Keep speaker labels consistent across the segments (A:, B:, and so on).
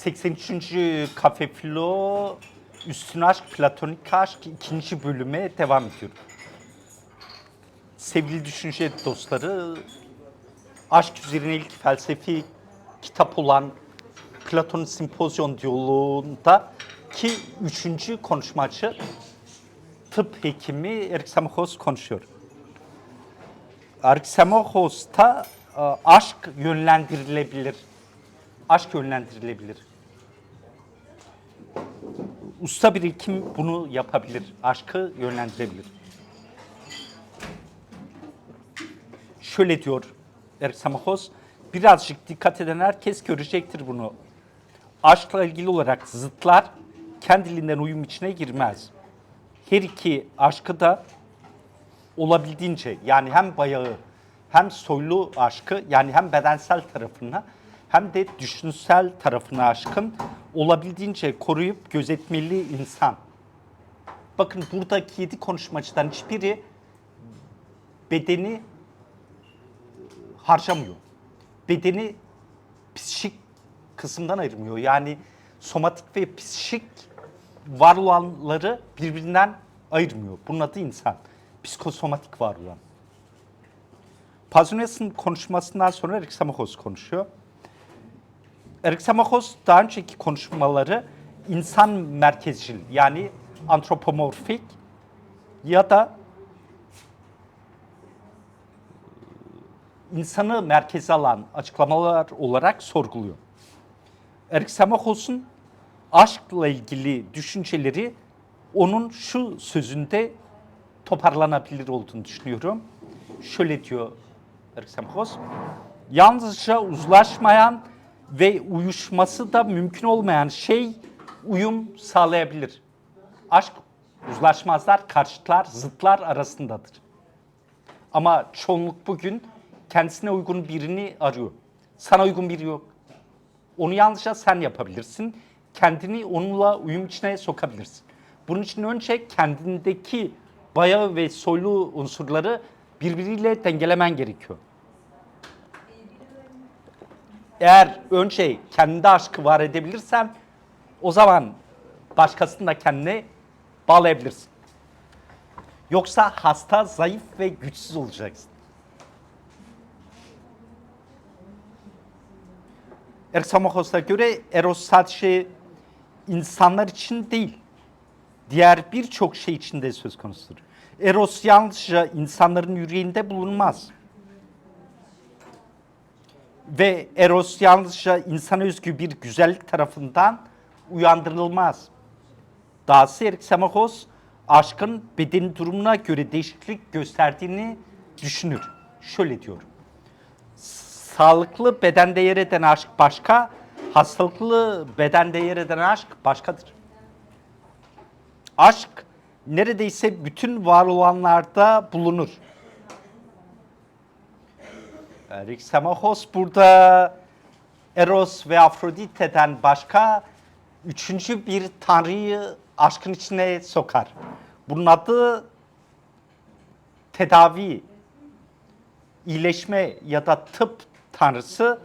A: 83. Kafe Filo Üstün Aşk, Platonik Aşk ikinci bölüme devam ediyorum. Sevgili düşünce dostları, aşk üzerine ilk felsefi kitap olan Platon Simpozyon diyaloğunda ki üçüncü konuşmacı tıp hekimi Erksamokos konuşuyor. Erksamokos'ta e, aşk yönlendirilebilir. Aşk yönlendirilebilir. Usta bir hekim bunu yapabilir. Aşkı yönlendirebilir. Şöyle diyor Erksamokos, birazcık dikkat eden herkes görecektir bunu. Aşkla ilgili olarak zıtlar kendiliğinden uyum içine girmez. Her iki aşkı da olabildiğince yani hem bayağı hem soylu aşkı yani hem bedensel tarafına hem de düşünsel tarafına aşkın olabildiğince koruyup gözetmeli insan. Bakın buradaki yedi konuşmacıdan hiçbiri bedeni harcamıyor. Bedeni psikik kısımdan ayırmıyor. Yani somatik ve psikik var olanları birbirinden ayırmıyor. Bunun adı insan. Psikosomatik var olan. Pazunes'in konuşmasından sonra Eriksamokos konuşuyor. Eriksamokos daha önceki konuşmaları insan merkezcil yani antropomorfik ya da insanı merkeze alan açıklamalar olarak sorguluyor. Eriksamokos'un aşkla ilgili düşünceleri onun şu sözünde toparlanabilir olduğunu düşünüyorum. Şöyle diyor Eriksamokos, yalnızca uzlaşmayan ve uyuşması da mümkün olmayan şey uyum sağlayabilir. Aşk uzlaşmazlar, karşıtlar, zıtlar arasındadır. Ama çoğunluk bugün kendisine uygun birini arıyor. Sana uygun biri yok. Onu yalnızca sen yapabilirsin. Kendini onunla uyum içine sokabilirsin. Bunun için önce kendindeki bayağı ve soylu unsurları birbiriyle dengelemen gerekiyor. Eğer önce kendi aşkı var edebilirsen o zaman başkasını da kendine bağlayabilirsin. Yoksa hasta, zayıf ve güçsüz olacaksın. Erksamokos'a göre Eros sadece insanlar için değil, diğer birçok şey için de söz konusudur. Eros yalnızca insanların yüreğinde bulunmaz. Ve Eros yalnızca insana özgü bir güzellik tarafından uyandırılmaz. Dahası Erksamokos, aşkın beden durumuna göre değişiklik gösterdiğini düşünür. Şöyle diyor sağlıklı bedende yer eden aşk başka, hastalıklı bedende yer eden aşk başkadır. Aşk neredeyse bütün var olanlarda bulunur. Eriksamahos burada Eros ve Afrodite'den başka üçüncü bir tanrıyı aşkın içine sokar. Bunun adı tedavi, iyileşme ya da tıp tanrısı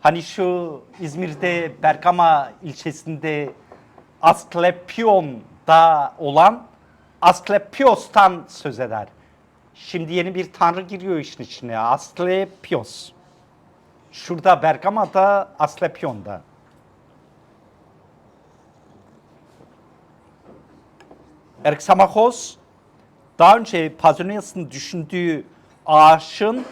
A: hani şu İzmir'de Bergama ilçesinde Asklepion'da olan Asklepios'tan söz eder. Şimdi yeni bir tanrı giriyor işin içine. Asklepios. Şurada Bergama'da Asklepion'da. Erksamachos daha önce Pazonias'ın düşündüğü ağaçın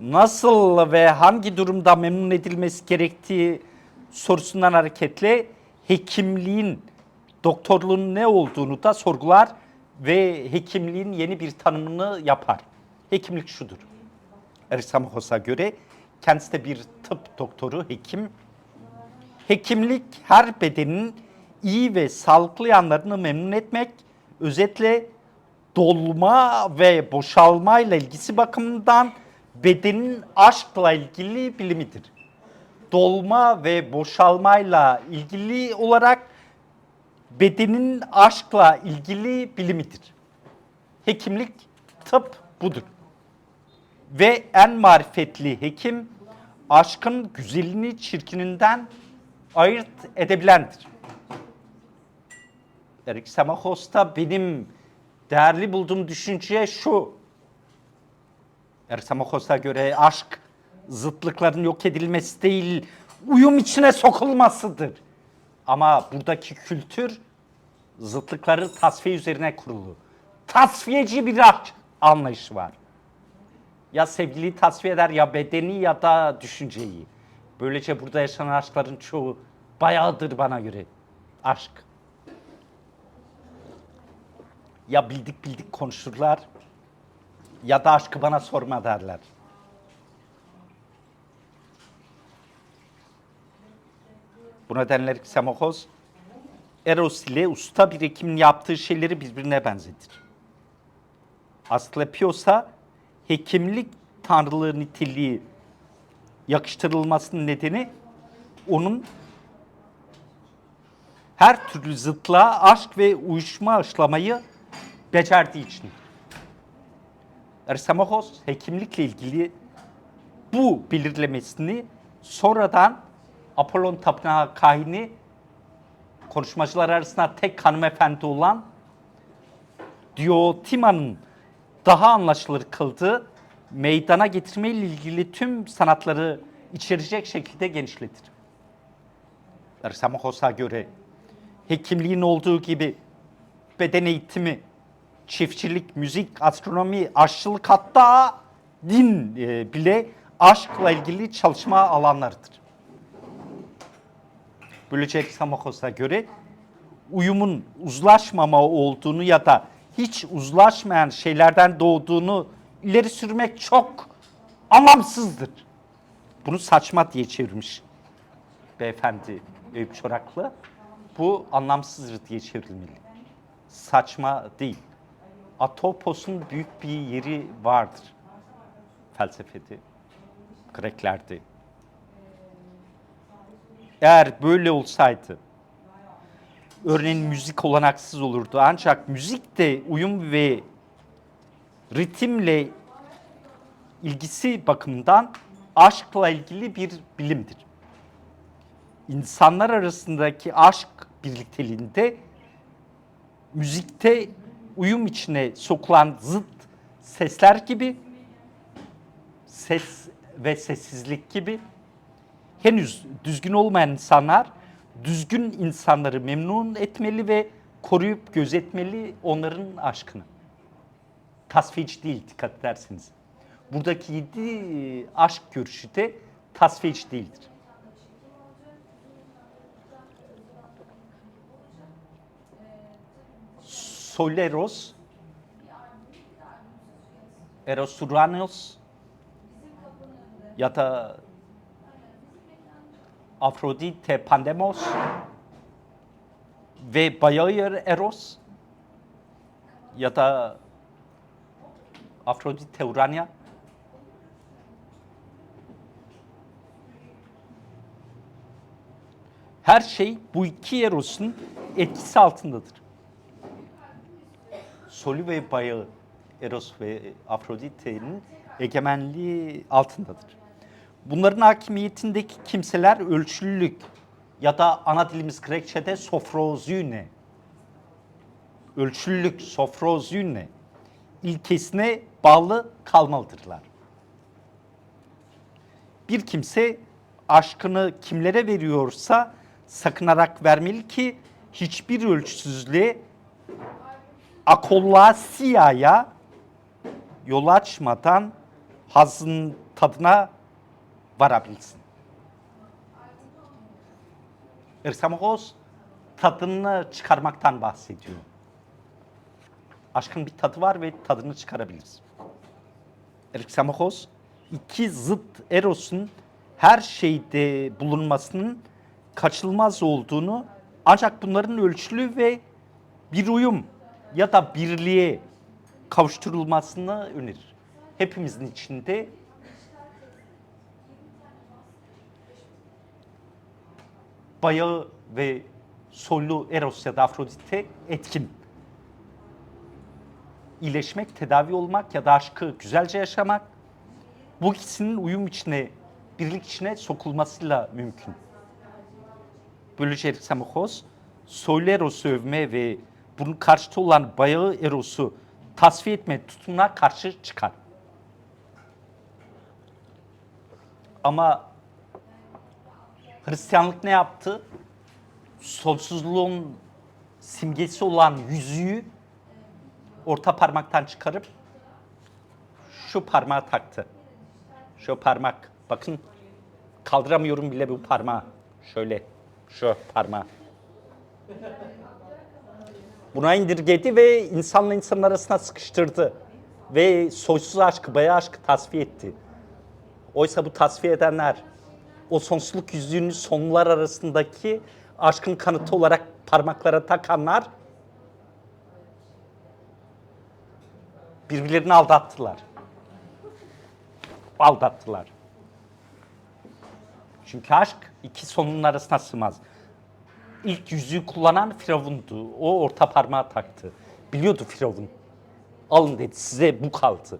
A: nasıl ve hangi durumda memnun edilmesi gerektiği sorusundan hareketle hekimliğin, doktorluğun ne olduğunu da sorgular ve hekimliğin yeni bir tanımını yapar. Hekimlik şudur. Erisamhos'a göre kendisi de bir tıp doktoru, hekim. Hekimlik her bedenin iyi ve sağlıklı yanlarını memnun etmek, özetle dolma ve boşalmayla ilgisi bakımından bedenin aşkla ilgili bilimidir. Dolma ve boşalmayla ilgili olarak bedenin aşkla ilgili bilimidir. Hekimlik, tıp budur. Ve en marifetli hekim aşkın güzelini çirkininden ayırt edebilendir. Erik Samachos'ta benim değerli bulduğum düşünce şu. Erik Samachos'a göre aşk zıtlıkların yok edilmesi değil, uyum içine sokulmasıdır. Ama buradaki kültür zıtlıkları tasfiye üzerine kurulu. Tasfiyeci bir aşk anlayışı var. Ya sevgiliyi tasfiye eder ya bedeni ya da düşünceyi. Böylece burada yaşanan aşkların çoğu bayağıdır bana göre. Aşk. Ya bildik bildik konuşurlar ya da aşkı bana sorma derler. Bu nedenle Xenophos Eros ile usta bir hekimin yaptığı şeyleri birbirine benzetir. Asklepios'a hekimlik tanrılığı niteliği yakıştırılmasının nedeni onun her türlü zıtlığa aşk ve uyuşma aşılamayı becerdiği için. Ersamachos hekimlikle ilgili bu belirlemesini sonradan Apollon Tapınağı kahini konuşmacılar arasında tek hanımefendi olan Diotima'nın daha anlaşılır kıldığı meydana getirme ile ilgili tüm sanatları içerecek şekilde genişletir. Ersamachos'a göre hekimliğin olduğu gibi beden eğitimi, çiftçilik, müzik, astronomi, aşçılık hatta din e, bile aşkla ilgili çalışma alanlarıdır. Böylece Ersamachos'a göre uyumun uzlaşmama olduğunu ya da hiç uzlaşmayan şeylerden doğduğunu ileri sürmek çok anlamsızdır. Bunu saçma diye çevirmiş beyefendi Eyüp Çoraklı. Bu anlamsızdır diye çevrilmeli. Saçma değil. Atopos'un büyük bir yeri vardır felsefede, Greklerde. Eğer böyle olsaydı, örneğin müzik olanaksız olurdu. Ancak müzik de uyum ve ritimle ilgisi bakımından aşkla ilgili bir bilimdir. İnsanlar arasındaki aşk birlikteliğinde müzikte uyum içine sokulan zıt sesler gibi ses ve sessizlik gibi henüz düzgün olmayan insanlar düzgün insanları memnun etmeli ve koruyup gözetmeli onların aşkını. Tasfici değil dikkat ederseniz. Buradaki yedi aşk görüşü de tasfici değildir. Soleros, Eros Uranios ya da Afrodite Pandemos ve bayağı Eros ya da Afrodite Urania her şey bu iki Eros'un etkisi altındadır. Solü ve bayağı Eros ve Afrodite'nin egemenliği altındadır. Bunların hakimiyetindeki kimseler ölçülülük ya da ana dilimiz Grekçe'de sofrozyne, ölçülülük, sofrozyne ilkesine bağlı kalmalıdırlar. Bir kimse aşkını kimlere veriyorsa sakınarak vermeli ki hiçbir ölçüsüzlüğe akollasiyaya yol açmadan hazın tadına varabilsin. Ersamachos tadını çıkarmaktan bahsediyor. Aşkın bir tadı var ve tadını çıkarabiliriz. Ersamachos iki zıt erosun her şeyde bulunmasının kaçılmaz olduğunu ancak bunların ölçülü ve bir uyum ya da birliğe kavuşturulmasını önerir. Hepimizin içinde bayağı ve sollu Eros ya da Afrodite etkin. İyileşmek, tedavi olmak ya da aşkı güzelce yaşamak bu ikisinin uyum içine, birlik içine sokulmasıyla mümkün. Böylece Eriksamokos soylu Eros'u övme ve bunun karşıtı olan bayağı Eros'u tasfiye etme tutumuna karşı çıkar. Ama Hristiyanlık ne yaptı? Sonsuzluğun simgesi olan yüzüğü orta parmaktan çıkarıp şu parmağa taktı. Şu parmak. Bakın kaldıramıyorum bile bu parmağı. Şöyle. Şu parmağı. Buna indirgedi ve insanla insanın arasına sıkıştırdı. Ve soysuz aşkı, bayağı aşkı tasfiye etti. Oysa bu tasfiye edenler o sonsuzluk yüzüğünü sonlular arasındaki aşkın kanıtı olarak parmaklara takanlar birbirlerini aldattılar. Aldattılar. Çünkü aşk iki sonunun arasına sığmaz. İlk yüzüğü kullanan Firavun'du. O orta parmağı taktı. Biliyordu Firavun. Alın dedi size bu kaldı.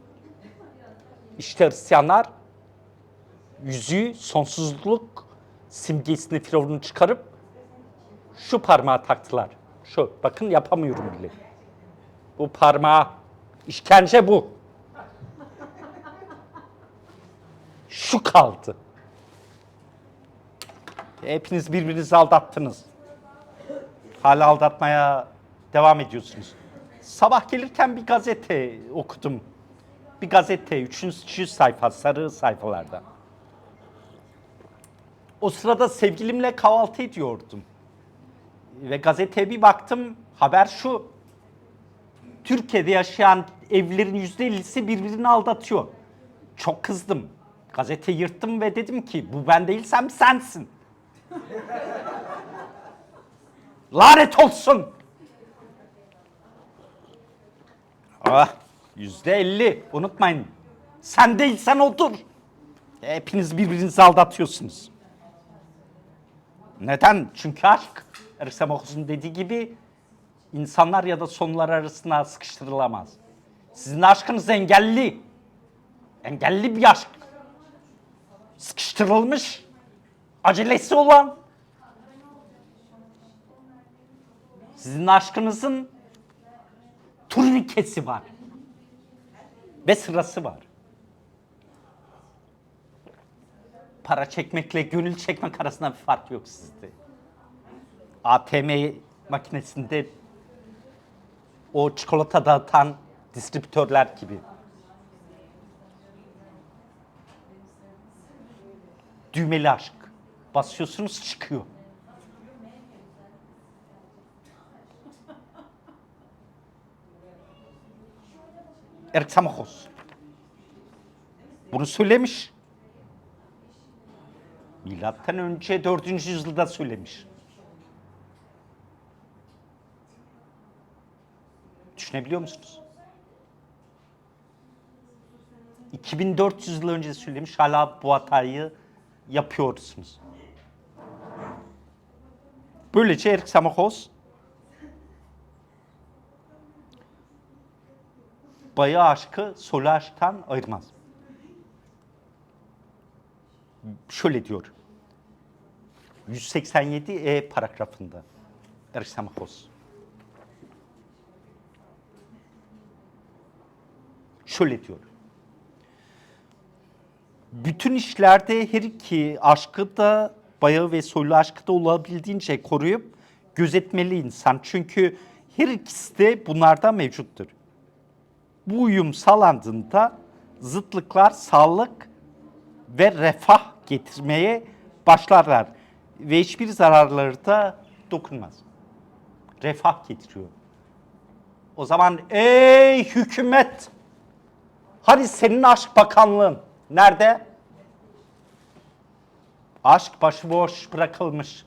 A: İşte Hristiyanlar yüzüğü sonsuzluk simgesini Firavun'u çıkarıp şu parmağa taktılar. Şu bakın yapamıyorum bile. Bu parmağı işkence bu. Şu kaldı. Hepiniz birbirinizi aldattınız. Hala aldatmaya devam ediyorsunuz. Sabah gelirken bir gazete okudum. Bir gazete, üçüncü sayfa, sarı sayfalarda. O sırada sevgilimle kahvaltı ediyordum. Ve gazeteye bir baktım, haber şu. Türkiye'de yaşayan evlerin yüzde ellisi birbirini aldatıyor. Çok kızdım. Gazeteyi yırttım ve dedim ki bu ben değilsem sensin. Lanet olsun. Ah, yüzde elli. Unutmayın. Sen değilsen odur. Hepiniz birbirinizi aldatıyorsunuz. Neden? Çünkü aşk. Ersem dediği gibi insanlar ya da sonlar arasına sıkıştırılamaz. Sizin aşkınız engelli. Engelli bir aşk. Sıkıştırılmış. Acelesi olan. Sizin aşkınızın turnikesi var. Ve sırası var. Para çekmekle gönül çekmek arasında bir fark yok sizde. ATM makinesinde o çikolata dağıtan distribütörler gibi. Düğmeli aşk. Basıyorsunuz çıkıyor. Erksamakos. Bunu söylemiş. Milattan önce 4. yüzyılda söylemiş. Düşünebiliyor musunuz? 2400 yıl önce söylemiş hala bu hatayı yapıyorsunuz. Böylece Erik Samakos bayağı aşkı solu aşktan ayırmaz. Şöyle diyor. 187 E paragrafında Samakos. Şöyle diyor. Bütün işlerde her iki aşkı da bayağı ve soylu aşkı da olabildiğince koruyup gözetmeli insan. Çünkü her ikisi de bunlarda mevcuttur. Bu uyum sağlandığında zıtlıklar sağlık ve refah getirmeye başlarlar. Ve hiçbir zararları da dokunmaz. Refah getiriyor. O zaman ey hükümet! Hani senin aşk bakanlığın nerede? Aşk başıboş bırakılmış.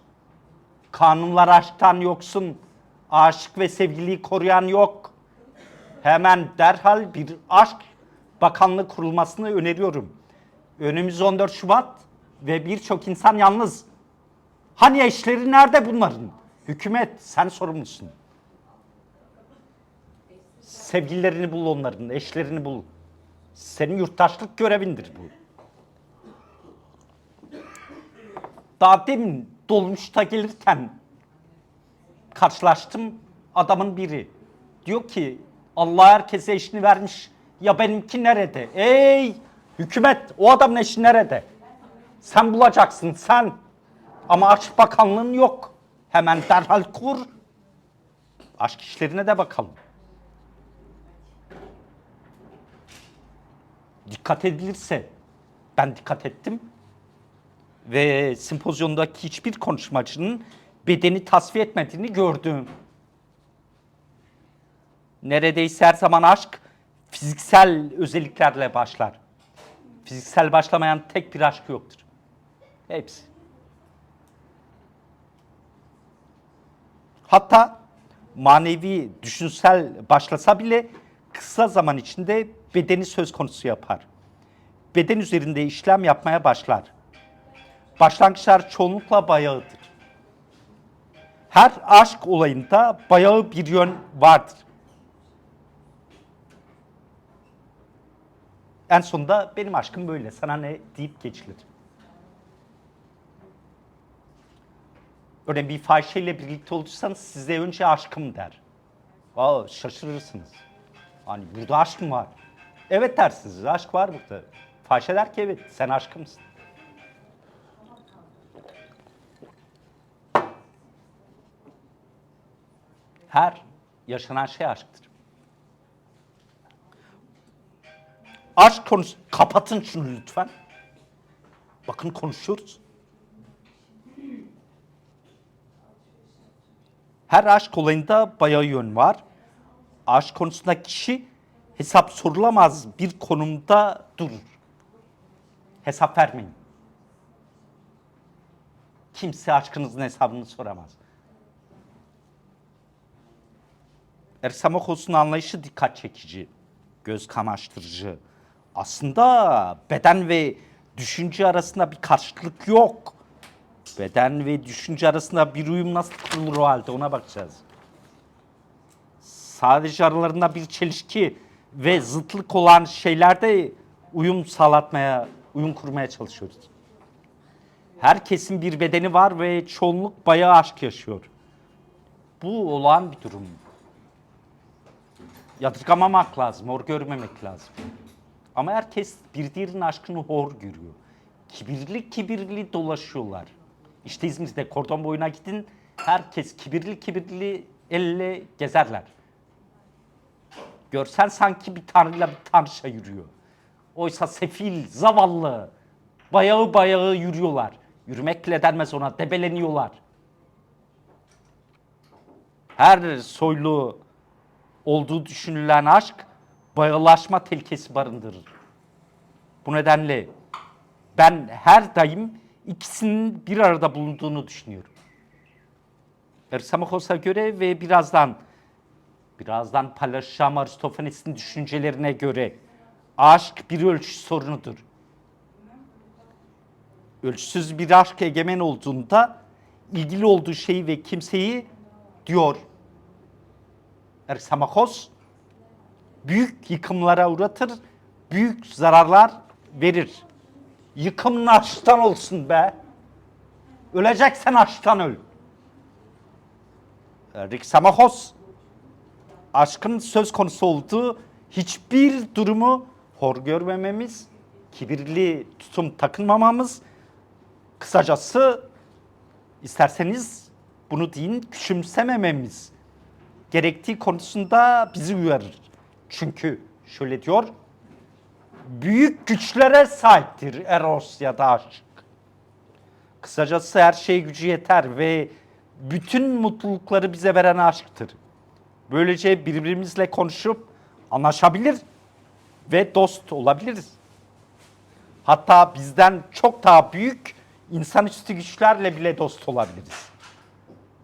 A: Kanunlar aşktan yoksun. Aşık ve sevgiliyi koruyan yok. Hemen derhal bir aşk bakanlığı kurulmasını öneriyorum. Önümüz 14 Şubat ve birçok insan yalnız. Hani eşleri nerede bunların? Hükümet sen sorumlusun. Sevgililerini bul onların, eşlerini bul. Senin yurttaşlık görevindir bu. Daha demin dolmuşta gelirken karşılaştım adamın biri. Diyor ki Allah herkese eşini vermiş ya benimki nerede? Ey hükümet o adamın eşi nerede? Sen bulacaksın sen. Ama Aşk Bakanlığın yok. Hemen derhal kur. Aşk işlerine de bakalım. Dikkat edilirse ben dikkat ettim ve sempozyondaki hiçbir konuşmacının bedeni tasfiye etmediğini gördüm. Neredeyse her zaman aşk fiziksel özelliklerle başlar. Fiziksel başlamayan tek bir aşk yoktur. Hepsi. Hatta manevi, düşünsel başlasa bile kısa zaman içinde bedeni söz konusu yapar. Beden üzerinde işlem yapmaya başlar. Başlangıçlar çoğunlukla bayağıdır. Her aşk olayında bayağı bir yön vardır. En sonunda benim aşkım böyle, sana ne deyip geçilir. Örneğin bir fahişeyle birlikte olursanız size önce aşkım der. Aa, şaşırırsınız. Hani burada aşk mı var? Evet dersiniz, aşk var burada. Fahişe der ki evet, sen aşkımsın. Her yaşanan şey aşktır. Aşk konusu, kapatın şunu lütfen. Bakın konuşuyoruz. Her aşk olayında bayağı yön var. Aşk konusunda kişi hesap sorulamaz bir konumda durur. Hesap vermeyin. Kimse aşkınızın hesabını soramaz. Ersamakos'un anlayışı dikkat çekici, göz kamaştırıcı. Aslında beden ve düşünce arasında bir karşılık yok. Beden ve düşünce arasında bir uyum nasıl kurulur o halde ona bakacağız. Sadece aralarında bir çelişki ve zıtlık olan şeylerde uyum sağlatmaya, uyum kurmaya çalışıyoruz. Herkesin bir bedeni var ve çoğunluk bayağı aşk yaşıyor. Bu olağan bir durum. Yadırgamamak lazım, hor görmemek lazım. Ama herkes bir diğerinin aşkını hor görüyor. Kibirli kibirli dolaşıyorlar. İşte İzmir'de kordon boyuna gidin, herkes kibirli kibirli elle gezerler. Görsen sanki bir tanrıyla bir tanrışa yürüyor. Oysa sefil, zavallı, bayağı bayağı yürüyorlar. Yürümekle denmez ona, debeleniyorlar. Her soylu olduğu düşünülen aşk bayılaşma tehlikesi barındırır. Bu nedenle ben her daim ikisinin bir arada bulunduğunu düşünüyorum. Ersamakos'a göre ve birazdan birazdan paylaşacağım Aristofanes'in düşüncelerine göre aşk bir ölçü sorunudur. Ölçüsüz bir aşk egemen olduğunda ilgili olduğu şeyi ve kimseyi diyor Ersamakos büyük yıkımlara uğratır, büyük zararlar verir. Yıkımın aşktan olsun be. Öleceksen aşktan öl. Riksamahos aşkın söz konusu olduğu hiçbir durumu hor görmememiz, kibirli tutum takınmamamız, kısacası isterseniz bunu deyin küçümsemememiz gerektiği konusunda bizi uyarır. Çünkü şöyle diyor, büyük güçlere sahiptir Eros ya da aşk. Kısacası her şey gücü yeter ve bütün mutlulukları bize veren aşktır. Böylece birbirimizle konuşup anlaşabilir ve dost olabiliriz. Hatta bizden çok daha büyük insanüstü güçlerle bile dost olabiliriz.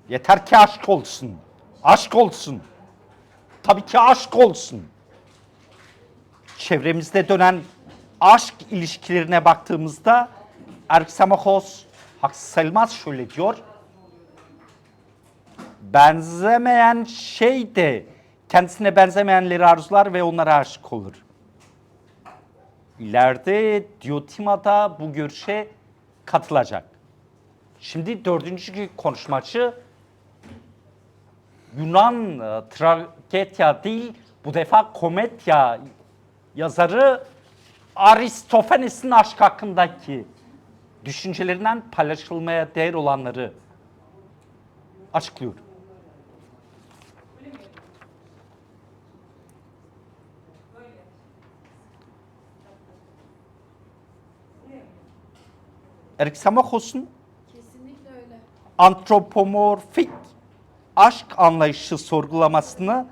A: Yeter ki aşk olsun. Aşk olsun. Tabii ki aşk olsun. Çevremizde dönen aşk ilişkilerine baktığımızda Erksamakos haksız sayılmaz şöyle diyor. Benzemeyen şey de kendisine benzemeyenleri arzular ve onlara aşık olur. İleride Diotima da bu görüşe katılacak. Şimdi dördüncü konuşmacı Yunan e, tragedya değil, bu defa komedya yazarı Aristofanes'in aşk hakkındaki düşüncelerinden paylaşılmaya değer olanları açıklıyor.
B: Öyle.
A: antropomorfik aşk anlayışı sorgulamasını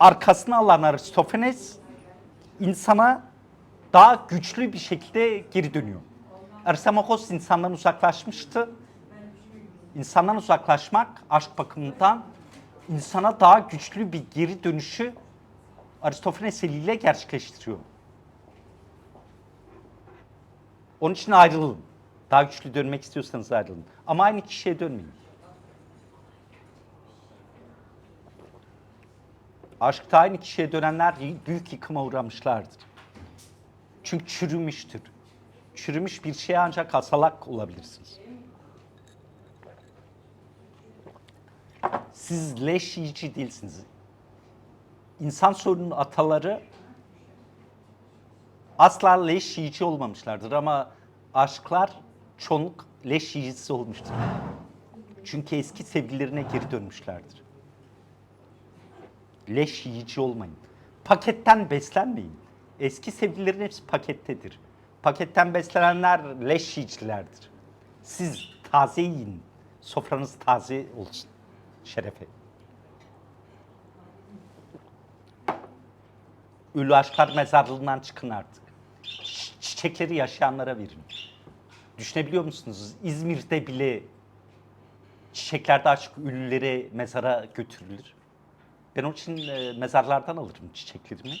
A: arkasına alan Aristofanes insana daha güçlü bir şekilde geri dönüyor. Aristofanes insandan uzaklaşmıştı. İnsandan uzaklaşmak aşk bakımından insana daha güçlü bir geri dönüşü Aristofanes eliyle gerçekleştiriyor. Onun için ayrılın. Daha güçlü dönmek istiyorsanız ayrılın. Ama aynı kişiye dönmeyin. Aşkta aynı kişiye dönenler büyük yıkıma uğramışlardır. Çünkü çürümüştür. Çürümüş bir şeye ancak asalak olabilirsiniz. Siz leş yiyici değilsiniz. İnsan sorunun ataları asla leş yiyici olmamışlardır ama aşklar çoğunluk leş yiyicisi olmuştur. Çünkü eski sevgililerine geri dönmüşlerdir. Leş yiyici olmayın. Paketten beslenmeyin. Eski sevgililerin hepsi pakettedir. Paketten beslenenler leş yiyicilerdir. Siz taze yiyin. Sofranız taze olsun. Şerefe. Ölü aşklar mezarlığından çıkın artık. Çiçekleri yaşayanlara verin. Düşünebiliyor musunuz? İzmir'de bile çiçeklerde açık ölülere mezara götürülür. Ben onun için e, mezarlardan alırım çiçeklerimi.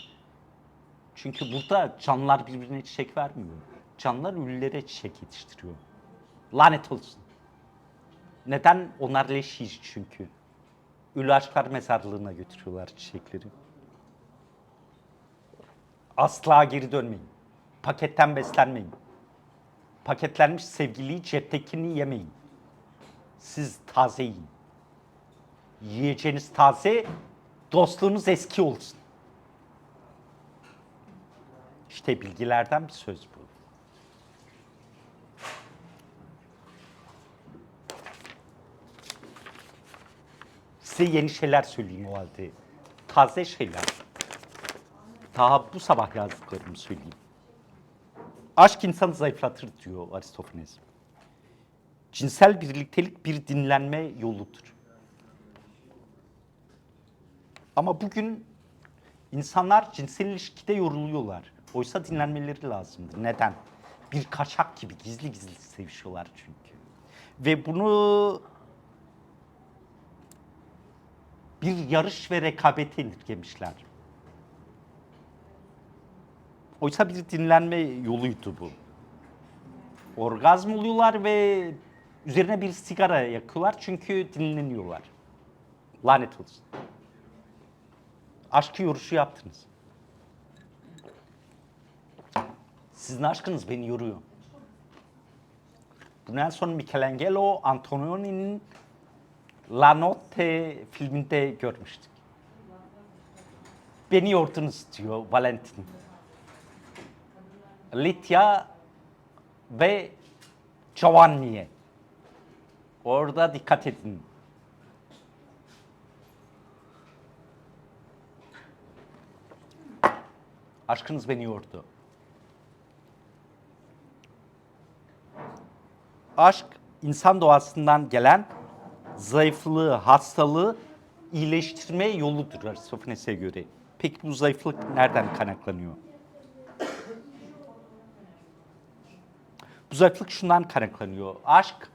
A: Çünkü burada canlılar birbirine çiçek vermiyor. Canlılar ölülere çiçek yetiştiriyor. Lanet olsun. Neden? Onlar leş yiyici çünkü. Ölü aşklar mezarlığına götürüyorlar çiçekleri. Asla geri dönmeyin. Paketten beslenmeyin. Paketlenmiş sevgiliyi ceptekini yemeyin. Siz taze yiyin. Yiyeceğiniz taze, dostluğunuz eski olsun. İşte bilgilerden bir söz bu. Size yeni şeyler söyleyeyim o halde. Taze şeyler. Daha bu sabah yazdıklarımı söyleyeyim. Aşk insanı zayıflatır diyor Aristofanes. Cinsel birliktelik bir dinlenme yoludur. Ama bugün insanlar cinsel ilişkide yoruluyorlar. Oysa dinlenmeleri lazımdı. Neden? Bir kaçak gibi gizli gizli sevişiyorlar çünkü. Ve bunu bir yarış ve rekabete indirgemişler. Oysa bir dinlenme yoluydu bu. Orgazm oluyorlar ve üzerine bir sigara yakıyorlar çünkü dinleniyorlar. Lanet olsun. Aşkı yoruşu yaptınız. Sizin aşkınız beni yoruyor. Bundan sonra Michelangelo Antonioni'nin La Notte filminde görmüştük. Beni yordunuz diyor Valentin. Litya ve Giovanni'ye. Orada dikkat edin. Aşkınız beni yordu. Aşk insan doğasından gelen zayıflığı, hastalığı iyileştirme yoludur Aristofanes'e göre. Peki bu zayıflık nereden kaynaklanıyor? Bu zayıflık şundan kaynaklanıyor. Aşk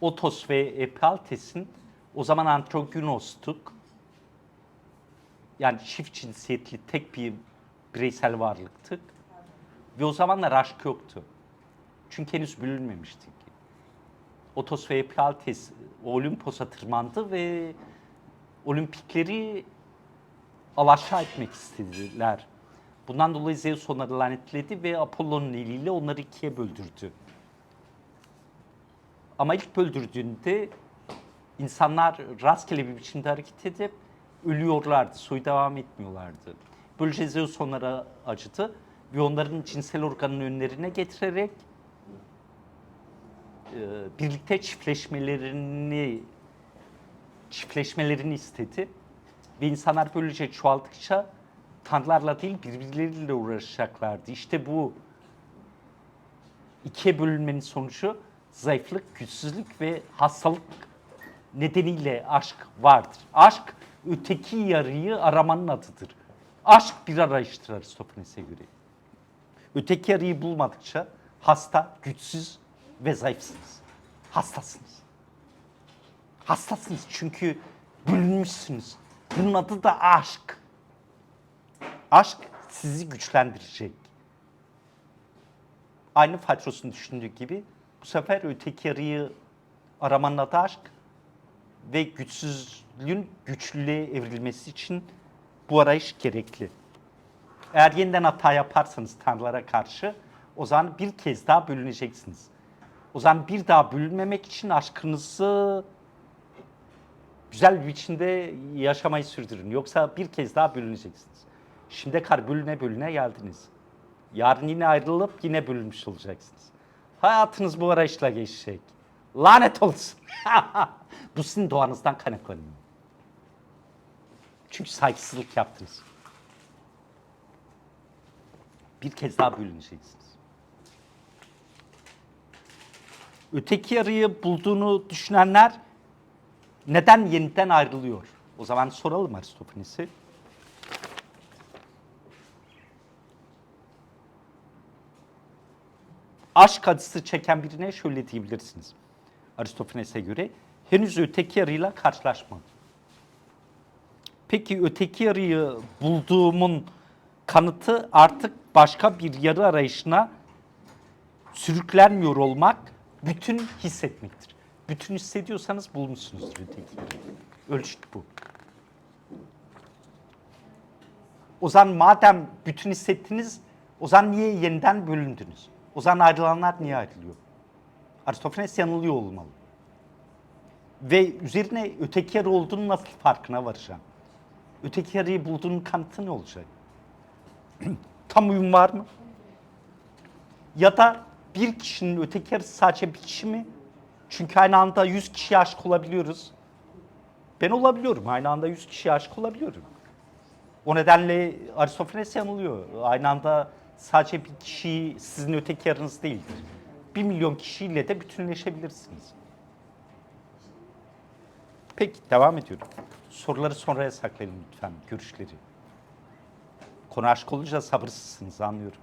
A: Otos ve Epaltes'in o zaman androgynostuk. Yani çift cinsiyetli tek bir bireysel varlıktık. Ve o zamanlar aşk yoktu. Çünkü henüz bölünmemiştik. Otos ve Epaltes Olimpos'a tırmandı ve olimpikleri alaşağı etmek istediler. Bundan dolayı Zeus onları lanetledi ve Apollo'nun eliyle onları ikiye böldürdü. Ama ilk böldürdüğünde insanlar rastgele bir biçimde hareket edip ölüyorlardı, devam etmiyorlardı. Böylece Zeus onlara acıdı ve onların cinsel organını önlerine getirerek e, birlikte çiftleşmelerini çiftleşmelerini istedi. Ve insanlar böylece çoğaldıkça tanrılarla değil birbirleriyle uğraşacaklardı. İşte bu ikiye bölünmenin sonucu zayıflık, güçsüzlük ve hastalık nedeniyle aşk vardır. Aşk öteki yarıyı aramanın adıdır. Aşk bir arayıştır Aristofanes'e göre. Öteki yarıyı bulmadıkça hasta, güçsüz ve zayıfsınız. Hastasınız. Hastasınız çünkü bölünmüşsünüz. Bunun adı da aşk. Aşk sizi güçlendirecek. Aynı Fatros'un düşündüğü gibi bu sefer öteki yarıyı aramanın adı aşk ve güçsüzlüğün güçlülüğe evrilmesi için bu arayış gerekli. Eğer yeniden hata yaparsanız tanrılara karşı o zaman bir kez daha bölüneceksiniz. O zaman bir daha bölünmemek için aşkınızı güzel bir biçimde yaşamayı sürdürün. Yoksa bir kez daha bölüneceksiniz. Şimdi kar bölüne bölüne geldiniz. Yarın yine ayrılıp yine bölünmüş olacaksınız. Hayatınız bu arayışla geçecek. Lanet olsun. bu sizin doğanızdan kaynaklanıyor. Çünkü saygısızlık yaptınız. Bir kez daha bölüneceksiniz. Öteki yarıyı bulduğunu düşünenler neden yeniden ayrılıyor? O zaman soralım Aristofanes'i. Aşk acısı çeken birine şöyle diyebilirsiniz. Aristofanes'e göre henüz öteki yarıyla karşılaşmadı. Peki öteki yarıyı bulduğumun kanıtı artık başka bir yarı arayışına sürüklenmiyor olmak, bütün hissetmektir. Bütün hissediyorsanız bulmuşsunuzdur öteki yarıyı. Ölçüt bu. O zaman madem bütün hissettiniz, o zaman niye yeniden bölündünüz? O zaman ayrılanlar niye ayrılıyor? Aristofanes yanılıyor olmalı. Ve üzerine öteki yarı olduğunu nasıl farkına varacağım? Öteki yarıyı bulduğunun kanıtı ne olacak? Tam uyum var mı? Ya da bir kişinin öteki yarısı sadece bir kişi mi? Çünkü aynı anda 100 kişiye aşık olabiliyoruz. Ben olabiliyorum. Aynı anda 100 kişiye aşık olabiliyorum. O nedenle Aristofanes yanılıyor. Aynı anda sadece bir kişi sizin öteki yarınız değildir. Bir milyon kişiyle de bütünleşebilirsiniz. Peki devam ediyorum. Soruları sonraya saklayalım lütfen, görüşleri. Konu aşk olunca sabırsızsınız anlıyorum.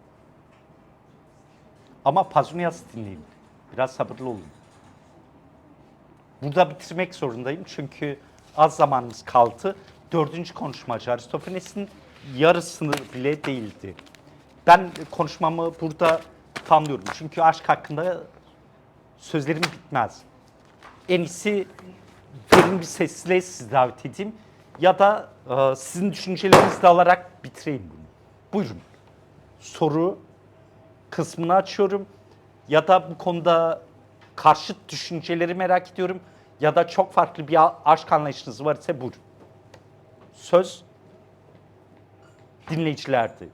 A: Ama Pazunias dinleyin. Biraz sabırlı olun. Burada bitirmek zorundayım çünkü az zamanımız kaldı. Dördüncü konuşmacı Aristofanes'in yarısını bile değildi. Ben konuşmamı burada tamamlıyorum. Çünkü aşk hakkında sözlerim bitmez. En iyisi derin bir sesle sizi davet edeyim. Ya da e, sizin düşüncelerinizi alarak bitireyim bunu. Buyurun. Soru kısmını açıyorum. Ya da bu konuda karşıt düşünceleri merak ediyorum. Ya da çok farklı bir aşk anlayışınız varsa buyurun. Söz dinleyicilerde.